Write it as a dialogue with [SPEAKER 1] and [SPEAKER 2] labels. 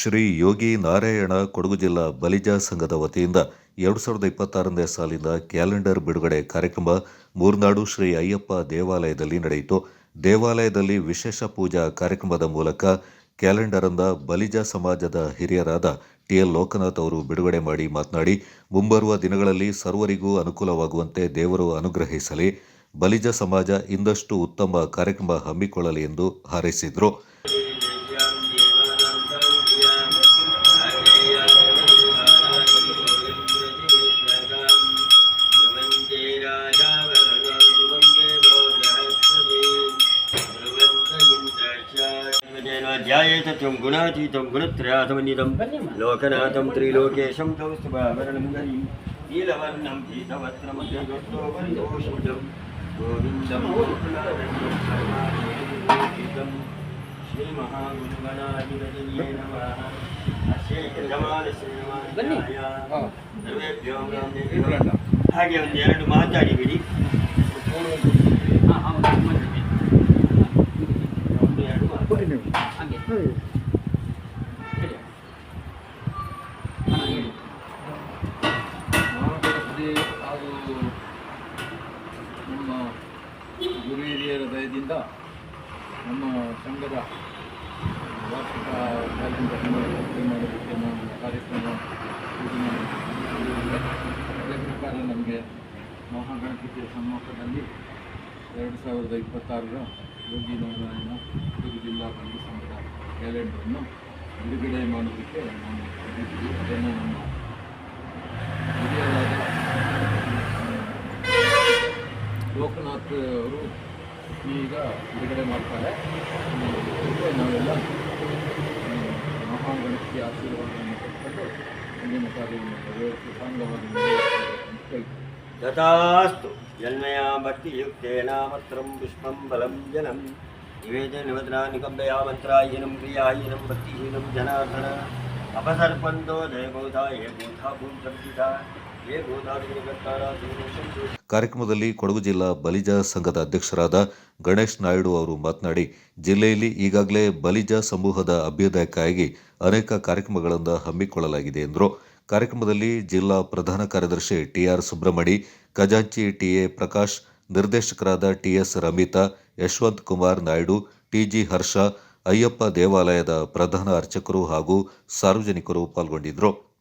[SPEAKER 1] ಶ್ರೀ ಯೋಗಿ ನಾರಾಯಣ ಕೊಡಗು ಜಿಲ್ಲಾ ಬಲಿಜಾ ಸಂಘದ ವತಿಯಿಂದ ಎರಡು ಸಾವಿರದ ಇಪ್ಪತ್ತಾರನೇ ಸಾಲಿನ ಕ್ಯಾಲೆಂಡರ್ ಬಿಡುಗಡೆ ಕಾರ್ಯಕ್ರಮ ಮೂರ್ನಾಡು ಶ್ರೀ ಅಯ್ಯಪ್ಪ ದೇವಾಲಯದಲ್ಲಿ ನಡೆಯಿತು. ದೇವಾಲಯದಲ್ಲಿ ವಿಶೇಷ ಪೂಜಾ ಕಾರ್ಯಕ್ರಮದ ಮೂಲಕ ಕ್ಯಾಲೆಂಡರ್ ಅಂದ ಬಲಿಜ ಸಮಾಜದ ಹಿರಿಯರಾದ ಟಿ ಎಲ್ ಲೋಕನಾಥ್ ಅವರು ಬಿಡುಗಡೆ ಮಾಡಿ ಮಾತನಾಡಿ, ಮುಂಬರುವ ದಿನಗಳಲ್ಲಿ ಸರ್ವರಿಗೂ ಅನುಕೂಲವಾಗುವಂತೆ ದೇವರು ಅನುಗ್ರಹಿಸಲಿ. ಬಲಿಜ ಸಮಾಜ ಇಂದಷ್ಟು ಉತ್ತಮ ಕಾರ್ಯಕ್ರಮ ಹಮ್ಮಿಕೊಳ್ಳಲಿ ಎಂದು ಹಾರೈಸಿದರು.
[SPEAKER 2] ధ్యాయేత త్వం గుణాతీతం గుణత్రయాసమన్వితం లోకనాథం త్రిలోకేశం కౌస్తుభాభరణం హరిం నీలవర్ణం గీతవస్త్రమోషం గోవిందం శ్రీమహాగుణగణాధిపతయే నమ శ్రీమాయ ಹಾಗೆ ಒಂದು ಎರಡು ಮಾತಾಡಿಬಿಡಿ 아니요.
[SPEAKER 3] 안 돼. 네. 그래. 하나,
[SPEAKER 4] 둘. 근데 아주 엄마 요리에다 해야 된다. 엄마 상대라. 와스가 가진 거 얼마나 되면 가르치면 요즘은 그래서 가는 게 뭐한 가지 비해서 먹거든요. ಎರಡು ಸಾವಿರದ ಇಪ್ಪತ್ತಾರರ ಯೋಗಿ ನಾರಾಯಣ ಚಿತ್ರದುರ್ಗ ಜಿಲ್ಲಾ ಬಂಧು ಸಂಘದ ಕ್ಯಾಲೆಂಡರನ್ನು ಬಿಡುಗಡೆ ಮಾಡೋದಕ್ಕೆ ನಾನು ಬಂದಿದ್ದೀವಿ ಅದನ್ನು ನಮ್ಮ ಹಿರಿಯರಾದ ಲೋಕನಾಥ್ ಅವರು ಈಗ ಬಿಡುಗಡೆ ಮಾಡ್ತಾರೆ. ನಾವೆಲ್ಲ ಮಹಾಗಣಕ್ಕೆ ಆಶೀರ್ವಾದವನ್ನು ಕೊಟ್ಟುಕೊಂಡು ಮುಂದಿನ ಕಾರ್ಯವನ್ನು ಸಾಂಗವಾಗಿ
[SPEAKER 2] ತಥಾಸ್ತು ಜನ್ಮಯ ಯುಕ್ತೇನ ಪತ್ರಂ ಪುಷ್ಪಂ ಬಲಂ ಜನಂ. ನಿವೇದ ನಿವದನ ನಿಕಂಬೆಯ ಮಂತ್ರಾಯೀನಂ ಕ್ರಿಯಾಯೀನಂ ಭಕ್ತಿಹೀನಂ ಜನಾರ್ದನ. ಅಪಸರ್ಪಂದೋ ಜಯಬೋಧ ಹೇ ಬೋಧ ಭೂಂಕರ್ಪಿತ ಹೇ
[SPEAKER 1] ಕಾರ್ಯಕ್ರಮದಲ್ಲಿ ಕೊಡಗು ಜಿಲ್ಲಾ ಬಲಿಜ ಸಂಘದ ಅಧ್ಯಕ್ಷರಾದ ಗಣೇಶ್ ನಾಯ್ಡು ಅವರು ಮಾತನಾಡಿ, ಜಿಲ್ಲೆಯಲ್ಲಿ ಈಗಾಗಲೇ ಬಲಿಜ ಸಮೂಹದ ಅಭ್ಯುದಯಕ್ಕಾಗಿ ಅನೇಕ ಕಾರ್ಯಕ್ರಮಗಳನ್ನು ಹಮ್ಮಿಕೊಳ್ಳಲಾಗಿದೆ ಎಂದರು. ಕಾರ್ಯಕ್ರಮದಲ್ಲಿ ಜಿಲ್ಲಾ ಪ್ರಧಾನ ಕಾರ್ಯದರ್ಶಿ ಟಿಆರ್ ಸುಬ್ರಹ್ಮಣಿ, ಖಜಾಂಚಿ ಟಿಎ ಪ್ರಕಾಶ್, ನಿರ್ದೇಶಕರಾದ ಟಿಎಸ್ ರಮಿತಾ, ಯಶವಂತ್ ಕುಮಾರ್ ನಾಯ್ಡು, ಟಿಜಿ ಹರ್ಷ, ಅಯ್ಯಪ್ಪ ದೇವಾಲಯದ ಪ್ರಧಾನ ಅರ್ಚಕರು ಹಾಗೂ ಸಾರ್ವಜನಿಕರು ಪಾಲ್ಗೊಂಡಿದ್ದರು.